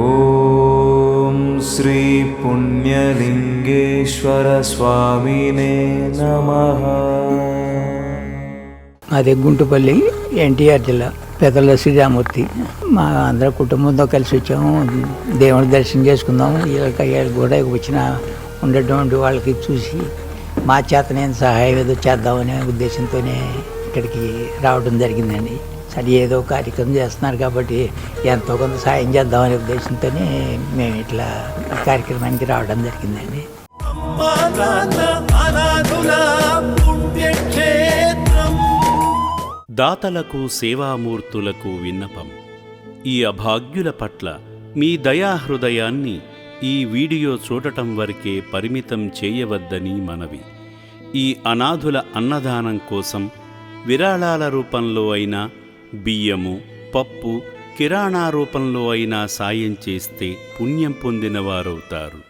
ॐ श्रीपुण्यलिङ्गेश्वरस्वामिने नमः మాది గుంటుపల్లి ఎన్టీఆర్ జిల్లా పెదల శ్రీరామూర్తి మా అందరి కుటుంబంతో కలిసి వచ్చాము దేవుని దర్శనం చేసుకుందాము వీళ్ళకి వీళ్ళకి కూడా వచ్చిన ఉండేటువంటి వాళ్ళకి చూసి మా చేతనేం సహాయం ఏదో చేద్దామనే ఉద్దేశంతోనే ఇక్కడికి రావడం జరిగిందండి. సరే ఏదో కార్యక్రమం చేస్తున్నారు కాబట్టి ఎంతో కొంత సాయం చేద్దామనే ఉద్దేశంతోనే మేము ఇట్లా కార్యక్రమానికి రావడం జరిగిందండి. దాతలకు సేవామూర్తులకు విన్నపం. ఈ అభాగ్యుల పట్ల మీ దయాహృదయాన్ని ఈ వీడియో చూడటం వరకే పరిమితం చేయవద్దని మనవి. ఈ అనాథుల అన్నదానం కోసం విరాళాల రూపంలో అయినా బియ్యము పప్పు కిరాణా రూపంలో అయినా సాయం చేస్తే పుణ్యం పొందినవారవుతారు.